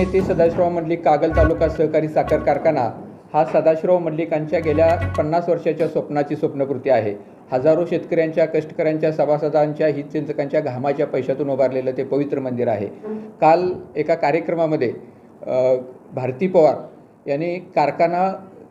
नेते सदाशिवराव मंडलिक कागल तालुका सहकारी साखर कारखाना हा सदाशिवराव मंडलिकांच्या गेल्या पन्नास वर्षाच्या स्वप्नाची स्वप्नकृती आहे. हजारो शेतकऱ्यांच्या कष्टकऱ्यांच्या सभासदांच्या हितचिंतकांच्या घामाच्या पैशातून उभारलेलं ते पवित्र मंदिर आहे. काल एका कार्यक्रमामध्ये भारती पवार यांनी कारखाना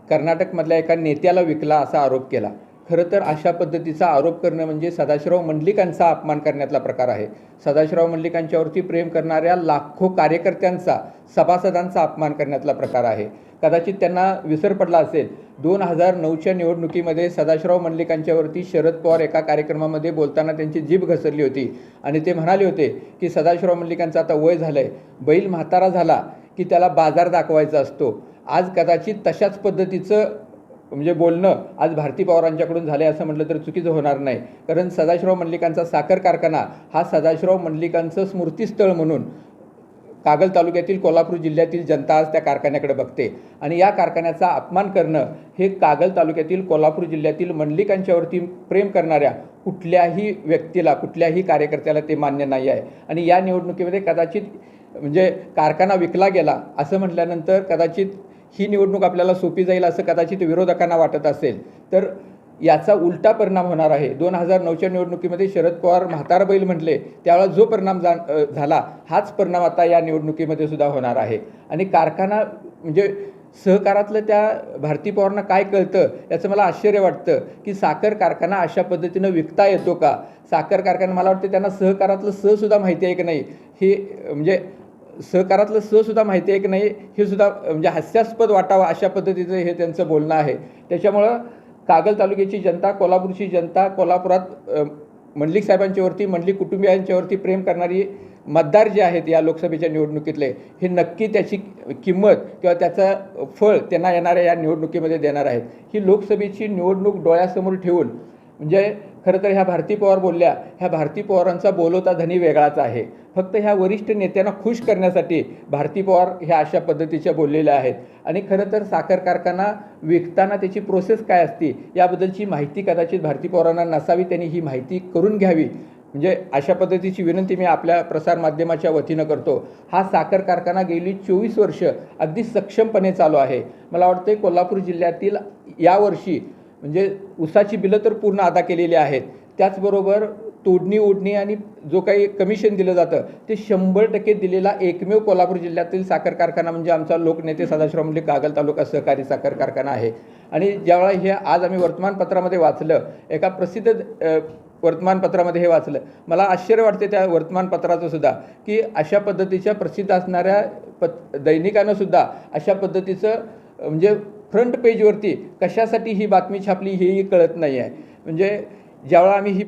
कर्नाटकमधल्या एका नेत्याला विकला असा आरोप केला. खरं तर अशा पद्धतीचा आरोप करणं म्हणजे सदाशिवराव मंडलिकांचा अपमान करण्यातला प्रकार आहे. सदाशिवराव मंडलिकांच्यावरती प्रेम करणाऱ्या लाखो कार्यकर्त्यांचा सभासदांचा अपमान करण्यातला प्रकार आहे. कदाचित त्यांना विसर पडला असेल. दोन हजार नऊच्या निवडणुकीमध्ये सदाशिवराव मंडलिकांच्यावरती शरद पवार एका कार्यक्रमामध्ये बोलताना त्यांची जीभ घसरली होती आणि ते म्हणाले होते की सदाशिवराव मंडलिकांचं आता वय झालं आहे बैल म्हातारा झाला की त्याला बाजार दाखवायचा असतो. आज कदाचित तशाच पद्धतीचं म्हणजे बोलणं आज भारती पवारांच्याकडून झाले असं म्हटलं तर चुकीचं होणार नाही. कारण सदाशिवराव मंडलिकांचा साखर कारखाना हा सदाशिवराव मंडलिकांचं स्मृतीस्थळ म्हणून कागल तालुक्यातील कोल्हापूर जिल्ह्यातील जनता आज त्या कारखान्याकडे बघते. आणि या कारखान्याचा अपमान करणं हे कागल तालुक्यातील कोल्हापूर जिल्ह्यातील मंडलिकांच्यावरती प्रेम करणाऱ्या कुठल्याही व्यक्तीला कुठल्याही कार्यकर्त्याला ते मान्य नाही आहे. आणि या निवडणुकीमध्ये कदाचित म्हणजे कारखाना विकला गेला असं म्हटल्यानंतर कदाचित ही निवडणूक आपल्याला सोपी जाईल असं कदाचित विरोधकांना वाटत असेल. तर याचा उलटा परिणाम होणार आहे. दोन हजार नऊच्या निवडणुकीमध्ये शरद पवार म्हातार बैल म्हटले त्यावेळेला जो परिणाम जा झाला हाच परिणाम आता या निवडणुकीमध्ये सुद्धा होणार आहे. आणि कारखाना म्हणजे सहकारातलं त्या भारती पवारांना काय कळतं याचं मला आश्चर्य वाटतं की साखर कारखाना अशा पद्धतीनं विकता येतो का? साखर कारखाना मला वाटतं त्यांना सहकारातलं सहसुद्धा माहिती आहे की नाही? हे म्हणजे सहकारातलं स सुद्धा माहिती आहे की नाही हे सुद्धा म्हणजे हास्यास्पद वाटावं अशा पद्धतीचं हे त्यांचं बोलणं आहे. त्याच्यामुळं कागल तालुक्याची जनता कोल्हापूरची जनता कोल्हापुरात मंडलिक साहेबांच्यावरती मंडलिक कुटुंबियांच्यावरती प्रेम करणारी मतदार जे आहेत या लोकसभेच्या निवडणुकीतले हे नक्की त्याची किंमत किंवा त्याचं फळ त्यांना येणाऱ्या या निवडणुकीमध्ये देणार आहेत. ही लोकसभेची निवडणूक डोळ्यासमोर ठेवून म्हणजे खरं तर ह्या भारती पवार बोलल्या ह्या भारती पवारांचा बोलवता धनी वेगळाच आहे. फक्त ह्या वरिष्ठ नेत्यांना खुश करण्यासाठी भारती पवार ह्या अशा पद्धतीच्या बोललेल्या आहेत. आणि खरं तर साखर कारखाना विकताना त्याची प्रोसेस काय असते याबद्दलची माहिती कदाचित भारती पवारांना नसावी त्यांनी ही माहिती करून घ्यावी. म्हणजे अशा पद्धतीची विनंती मी आपल्या प्रसारमाध्यमाच्या वतीनं करतो. हा साखर कारखाना गेली चोवीस वर्ष अगदी सक्षमपणे चालू आहे. मला वाटतं कोल्हापूर जिल्ह्यातील यावर्षी म्हणजे उसाची बिलं तर पूर्ण अदा केलेली आहेत. त्याचबरोबर तोडणी ओढणी आणि जो काही कमिशन दिलं जातं ते शंभर टक्के दिलेला एकमेव कोल्हापूर जिल्ह्यातील साखर कारखाना म्हणजे आमचा लोकनेते सदाशिव मंडलिक कागल तालुका सहकारी साखर कारखाना आहे. आणि ज्यावेळा हे आज आम्ही वर्तमानपत्रामध्ये वाचलं एका प्रसिद्ध वर्तमानपत्रामध्ये हे वाचलं मला आश्चर्य वाटते त्या वर्तमानपत्राचं सुद्धा की अशा पद्धतीच्या प्रसिद्ध असणाऱ्या पत दैनिकानं सुद्धा अशा पद्धतीचं म्हणजे फ्रंट पेजवरती कशासाठी ही बातमी छापली हेही कळत नाही आहे. म्हणजे ज्यावेळा आम्ही ही